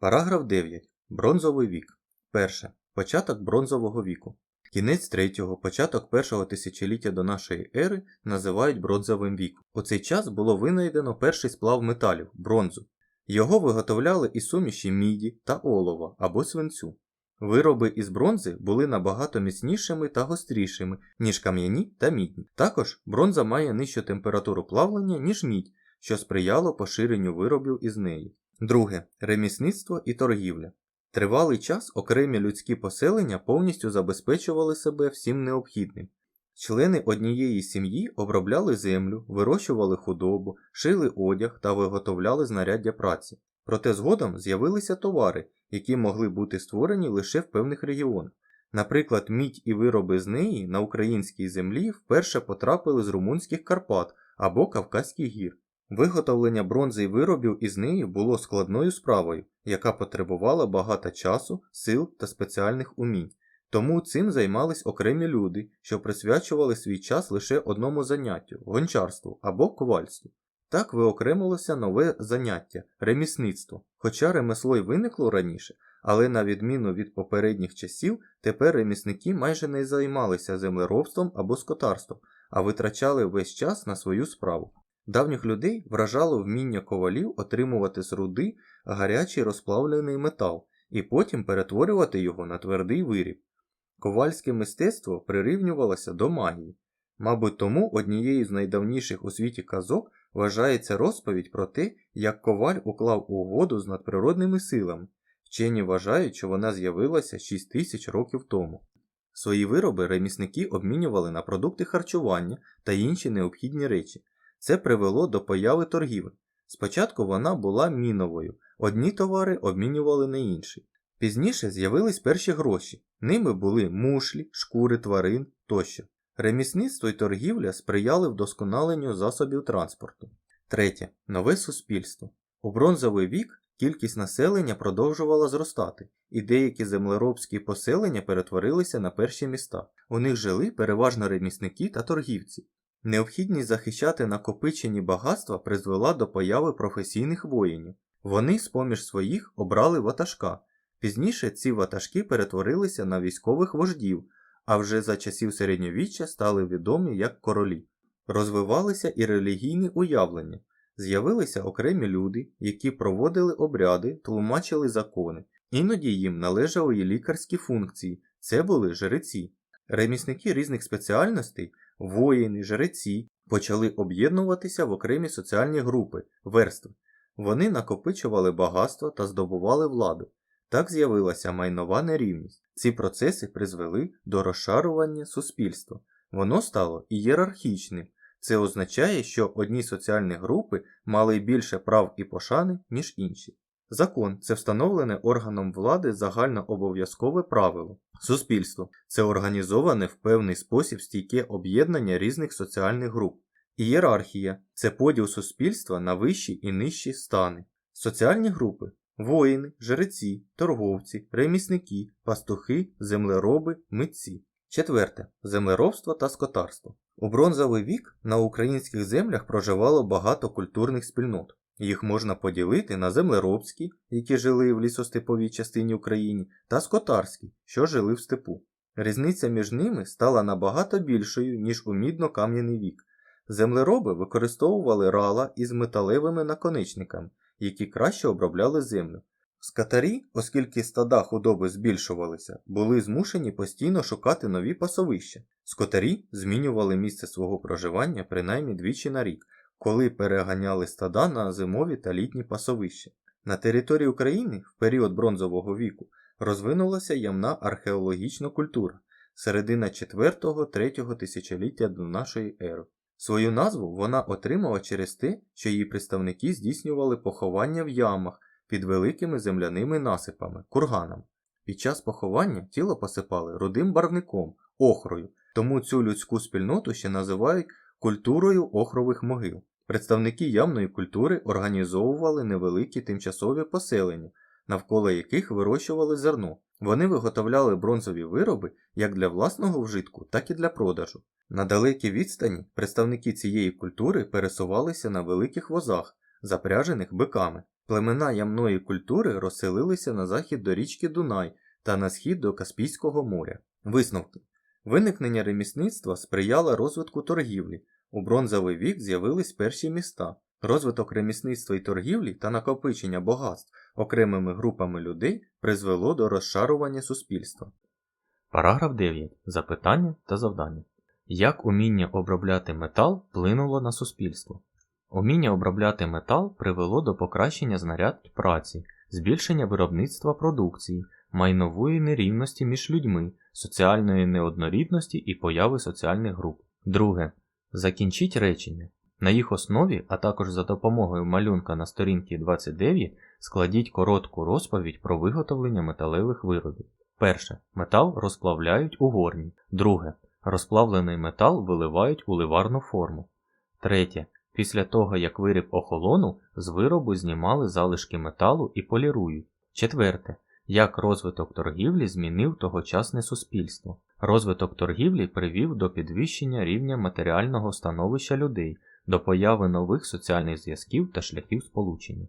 Параграф 9. Бронзовий вік. Перше. Початок бронзового віку. Кінець третього, початок першого тисячоліття до нашої ери називають бронзовим віком. У цей час було винайдено перший сплав металів бронзу. Його виготовляли із суміші міді та олова або свинцю. Вироби із бронзи були набагато міцнішими та гострішими, ніж кам'яні та мідні. Також бронза має нижчу температуру плавлення, ніж мідь, що сприяло поширенню виробів із неї. Друге ремісництво і торгівля. Тривалий час окремі людські поселення повністю забезпечували себе всім необхідним. Члени однієї сім'ї обробляли землю, вирощували худобу, шили одяг та виготовляли знаряддя праці. Проте згодом з'явилися товари, які могли бути створені лише в певних регіонах. Наприклад, мідь і вироби з неї на українській землі вперше потрапили з румунських Карпат або Кавказьких гір. Виготовлення бронзи і виробів із неї було складною справою, яка потребувала багато часу, сил та спеціальних умінь. Тому цим займались окремі люди, що присвячували свій час лише одному заняттю гончарству або ковальству. Так виокремилося нове заняття ремісництво. Хоча ремесло й виникло раніше, але на відміну від попередніх часів, тепер ремісники майже не займалися землеробством або скотарством, а витрачали весь час на свою справу. Давніх людей вражало вміння ковалів отримувати з руди гарячий розплавлений метал і потім перетворювати його на твердий виріб. Ковальське мистецтво прирівнювалося до магії. Мабуть, тому однією з найдавніших у світі казок вважається розповідь про те, як коваль уклав угоду з надприродними силами. Вчені вважають, що вона з'явилася 6 тисяч років тому. Свої вироби ремісники обмінювали на продукти харчування та інші необхідні речі. Це привело до появи торгівель. Спочатку вона була міновою, одні товари обмінювали на інші. Пізніше з'явились перші гроші, ними були мушлі, шкури тварин тощо. Ремісництво і торгівля сприяли вдосконаленню засобів транспорту. Третє. Нове суспільство. У бронзовий вік кількість населення продовжувала зростати, і деякі землеробські поселення перетворилися на перші міста. У них жили переважно ремісники та торгівці. Необхідність захищати накопичені багатства призвела до появи професійних воїнів. Вони з поміж своїх обрали ватажка. Пізніше ці ватажки перетворилися на військових вождів, а вже за часів середньовіччя стали відомі як королі. Розвивалися і релігійні уявлення. З'явилися окремі люди, які проводили обряди, тлумачили закони. Іноді їм належали і лікарські функції, це були жреці. Ремісники різних спеціальностей, воїни, жреці почали об'єднуватися в окремі соціальні групи, верстви. Вони накопичували багатство та здобували владу. Так з'явилася майнова нерівність. Ці процеси призвели до розшарування суспільства. Воно стало ієрархічним. Це означає, що одні соціальні групи мали більше прав і пошани, ніж інші. Закон це встановлене органом влади загальнообов'язкове правило. Суспільство це організоване в певний спосіб стійке об'єднання різних соціальних груп. Ієрархія це поділ суспільства на вищі і нижчі стани. Соціальні групи воїни, жреці, торговці, ремісники, пастухи, землероби, митці. Четверте землеробство та скотарство. У бронзовий вік на українських землях проживало багато культурних спільнот. Їх можна поділити на землеробські, які жили в лісостеповій частині України, та скотарські, що жили в степу. Різниця між ними стала набагато більшою, ніж у мідно-кам'яний вік. Землероби використовували рала із металевими наконечниками, які краще обробляли землю. Скатарі, оскільки стада худоби збільшувалися, були змушені постійно шукати нові пасовища. Скотарі змінювали місце свого проживання принаймні двічі на рік, коли переганяли стада на зимові та літні пасовища. На території України в період бронзового віку розвинулася ямна археологічна культура середина 4-3 тисячоліття до нашої ери. Свою назву вона отримала через те, що її представники здійснювали поховання в ямах під великими земляними насипами, курганами. Під час поховання тіло посипали рудим барвником, охрою, тому цю людську спільноту ще називають культурою охрових могил. Представники ямної культури організовували невеликі тимчасові поселення, навколо яких вирощували зерно. Вони виготовляли бронзові вироби як для власного вжитку, так і для продажу. На далекій відстані представники цієї культури пересувалися на великих возах, запряжених биками. Племена ямної культури розселилися на захід до річки Дунай та на схід до Каспійського моря. Висновки. Виникнення ремісництва сприяло розвитку торгівлі. У бронзовий вік з'явились перші міста. Розвиток ремісництва і торгівлі та накопичення багатств окремими групами людей призвело до розшарування суспільства. Параграф 9. Запитання та завдання. Як уміння обробляти метал вплинуло на суспільство? Уміння обробляти метал привело до покращення знарядь праці, збільшення виробництва продукції, майнової нерівності між людьми, соціальної неоднорідності і появи соціальних груп. Друге. Закінчіть речення. На їх основі, а також за допомогою малюнка на сторінці 29 складіть коротку розповідь про виготовлення металевих виробів. Перше. Метал розплавляють у горні. Друге. Розплавлений метал виливають у ливарну форму. Третє. Після того, як виріб охолонув, з виробу знімали залишки металу і полірують. Четверте. Як розвиток торгівлі змінив тогочасне суспільство. Розвиток торгівлі привів до підвищення рівня матеріального становища людей, до появи нових соціальних зв'язків та шляхів сполучення.